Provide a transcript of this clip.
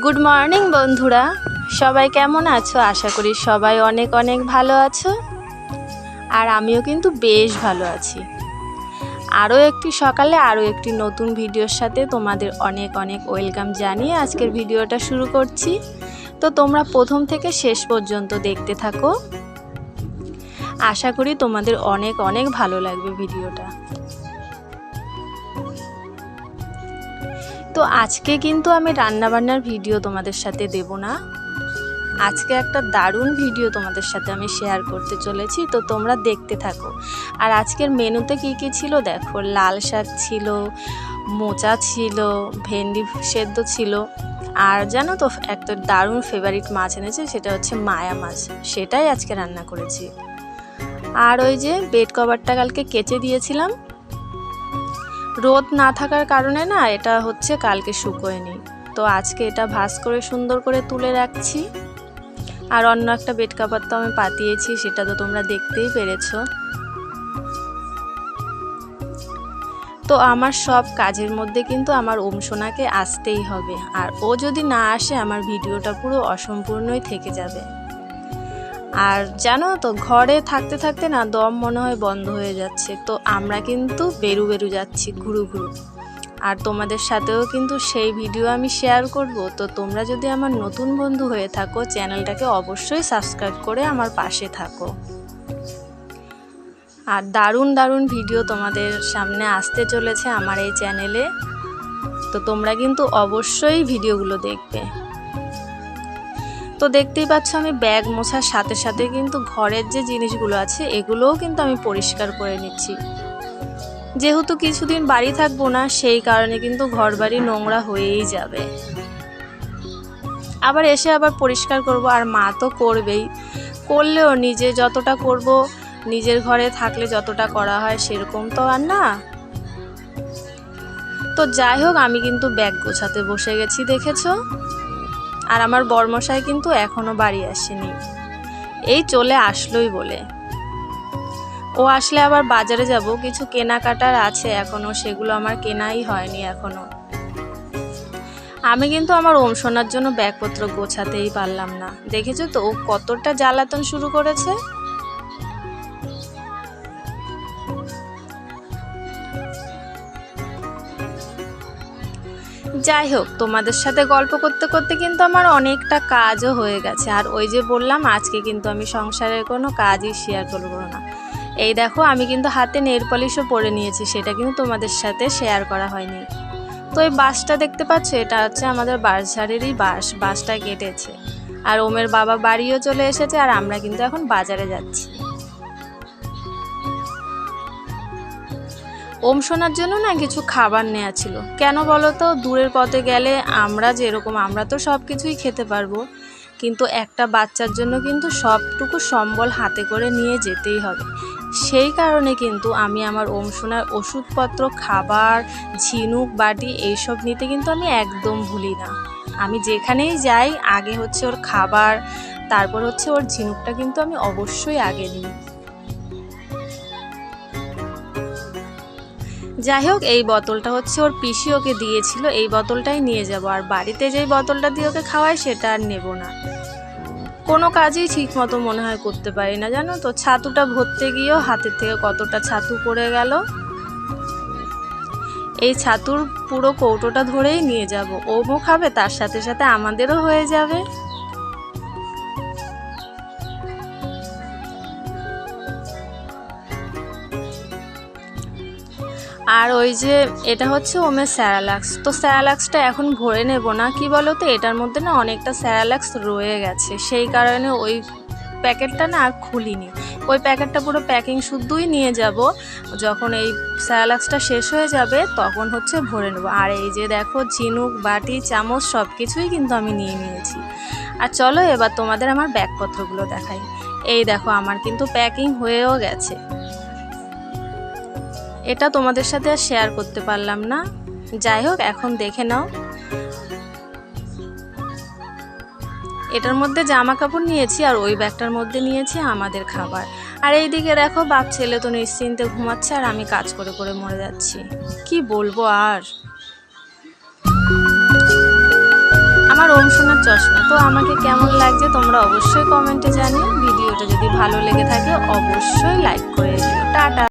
Good morning বন্ধুরা। সবাই কেমন আছো? আশা করি সবাই অনেক অনেক ভালো আছো। আর আমিও কিন্তু বেশ ভালো আছি। আরও একটি সকালে, আরও একটি নতুন ভিডিওর সাথে তোমাদের অনেক অনেক ওয়েলকাম জানিয়ে আজকের ভিডিওটা শুরু করছি। তো তোমরা প্রথম থেকে শেষ পর্যন্ত দেখতে থাকো। আশা করি তোমাদের অনেক অনেক ভালো লাগবে ভিডিওটা। তো আজকে কিন্তু আমি রান্নাবান্নার ভিডিও তোমাদের সাথে দেব না। আজকে একটা দারুণ ভিডিও তোমাদের সাথে আমি শেয়ার করতে চলেছি, তো তোমরা দেখতে থাকো। আর আজকের মেনুতে কি কি ছিল দেখো? লাল শাক ছিল, মোচা ছিল, ভেন্ডি সেদ্ধ ছিল। আর জানো তো, একটা দারুণ ফেভারিট মাছ এনেছে, সেটা হচ্ছে মায়া মাছ। সেটাই আজকে রান্না করেছি। আর ওই যে বেড কভারটা কালকে কেচে দিয়েছিলাম রোদ না থাকার কারণে না এটা হচ্ছে কালকে শুকোয়নি। তো আজকে এটা ভাস করে সুন্দর করে তুলে রাখছি। আর অন্য একটা বেড কাভার তো আমি পাতিয়েছি, সেটা তো তোমরা দেখতেই পেরেছ। তো আমার সব কাজের মধ্যে কিন্তু আমার ওম সোনাকে আসতেই হবে। আর ও যদি না আসে, আমার ভিডিওটা পুরো অসম্পূর্ণই থেকে যাবে। আর জানো তো, ঘরে থাকতে থাকতে না দম মনে হয় বন্ধ হয়ে যাচ্ছে। তো আমরা কিন্তু বেরু বেরু যাচ্ছি, ঘুরু ঘুরু। আর তোমাদের সাথেও কিন্তু সেই ভিডিও আমি শেয়ার করব। তো তোমরা যদি আমার নতুন বন্ধু হয়ে থাকো, চ্যানেলটাকে অবশ্যই সাবস্ক্রাইব করে আমার পাশে থাকো। আর দারুণ দারুণ ভিডিও তোমাদের সামনে আসতে চলেছে আমার এই চ্যানেলে। তো তোমরা কিন্তু অবশ্যই ভিডিওগুলো দেখবে। তো দেখতেই পাচ্ছ আমি ব্যাগ মোছার সাথে সাথে কিন্তু ঘরের যে জিনিসগুলো আছে, এগুলোও কিন্তু আমি পরিষ্কার করে নিচ্ছি। যেহেতু কিছুদিন বাড়ি থাকব না, সেই কারণে কিন্তু ঘর বাড়ি নোংরা হয়েই যাবে। আবার এসে আবার পরিষ্কার করব, আর মা তো করবেই। করলেও নিজে যতটা করব, নিজের ঘরে থাকলে যতটা করা হয় সেরকম তো আর না। তো যাই হোক, আমি কিন্তু ব্যাগ গোছাতে বসে গেছি, দেখেছ? আর আমার বর্মশাই কিন্তু এখনও বাড়ি আসেনি। এই চলে আসলোই বলে। ও আসলে আবার বাজারে যাব, কিছু কেনাকাটার আছে এখনও সেগুলো আমার কেনাই হয়নি এখনও আমি কিন্তু আমার ওম শোনার জন্য ব্যাগপত্র গোছাতেই পারলাম না। দেখেছ তো, ও কতটা জ্বালাতন শুরু করেছে? যাই হোক, তোমাদের সাথে গল্প করতে করতে কিন্তু আমার অনেকটা কাজও হয়ে গেছে। আর ওই যে বললাম, আজকে কিন্তু আমি সংসারের কোনো কাজই শেয়ার করব না। এই দেখো, আমি কিন্তু হাতে নেল পলিশও পরে নিয়েছি, সেটা কিন্তু তোমাদের সাথে শেয়ার করা হয়নি। তো এই বাসটা দেখতে পাচ্ছ? এটা হচ্ছে আমাদের বাসঝাড়েরই বাস বাসটা কেটেছে। আর ওমের বাবা বাড়িও চলে এসেছে, আর আমরা কিন্তু এখন বাজারে যাচ্ছি। ওম শোনার জন্য না কিছু খাবার নেওয়া ছিল। কেন বলো তো? দূরের পথে গেলে আমরা যেরকম, আমরা তো সব কিছুই খেতে পারব। কিন্তু একটা বাচ্চার জন্য কিন্তু সবটুকু সম্বল হাতে করে নিয়ে যেতেই হবে। সেই কারণে কিন্তু আমি আমার ওম শোনার ওষুধপত্র, খাবার, ঝিনুক, বাটি এইসব নিতে কিন্তু আমি একদম ভুলি না। আমি যেখানেই যাই, আগে হচ্ছে ওর খাবার, তারপর হচ্ছে ওর ঝিনুকটা কিন্তু আমি অবশ্যই আগে নিই। যাই হোক, এই বোতলটা হচ্ছে ওর পিসি ওকে দিয়েছিল, এই বোতলটাই নিয়ে যাব। আর বাড়িতে যেই বোতলটা দিয়ে ওকে খাওয়াই, সেটা আর নেব না। কোনো কাজই ঠিক মতো মনে হয় করতে পারি না, জানো তো? ছাতুটা ভরতে গিয়েও হাতের থেকে কতটা ছাতু পড়ে গেল। এই ছাতুর পুরো কৌটোটা ধরেই নিয়ে যাব। ওমও খাবে, তার সাথে সাথে আমাদেরও হয়ে যাবে। আর ওই যে এটা হচ্ছে ওমের স্যারালাক্স। তো স্যারালাক্সটা এখন ভরে নেব না, কি বলো তো এটার মধ্যে না অনেকটা স্যারালাক্স রয়ে গেছে। সেই কারণে ওই প্যাকেটটা না আর খুলিনি। ওই প্যাকেটটা পুরো প্যাকিং শুদ্ধই নিয়ে যাব। যখন এই স্যারালাক্সটা শেষ হয়ে যাবে, তখন হচ্ছে ভরে নেব। আর এই যে দেখো, ঝিনুক, বাটি, চামচ সব কিছুই কিন্তু আমি নিয়ে নিয়েছি। আর চলো এবার তোমাদের আমার ব্যাগপত্রগুলো দেখাই। এই দেখো, আমার কিন্তু প্যাকিং হয়েও গেছে। এটা তোমাদের সাথে আর শেয়ার করতে পারলাম না। যাই হোক, এখন দেখে নাও। এটার মধ্যে জামা কাপড় নিয়েছি আর ওই ব্যাগটার মধ্যে নিয়েছি আমাদের খাবার। আর এইদিকে দেখো, বাপ ছেলে তো নিশ্চিন্তে ঘুমাচ্ছে আর আমি কাজ করে করে মরে যাচ্ছি। কি বলব আর? আমার ওম সোনার চশমা, তো আমাকে কেমন লাগছে তোমরা অবশ্যই কমেন্টে জানিও। ভিডিওটা যদি ভালো লেগে থাকে, অবশ্যই লাইক করে দিও। টাটা।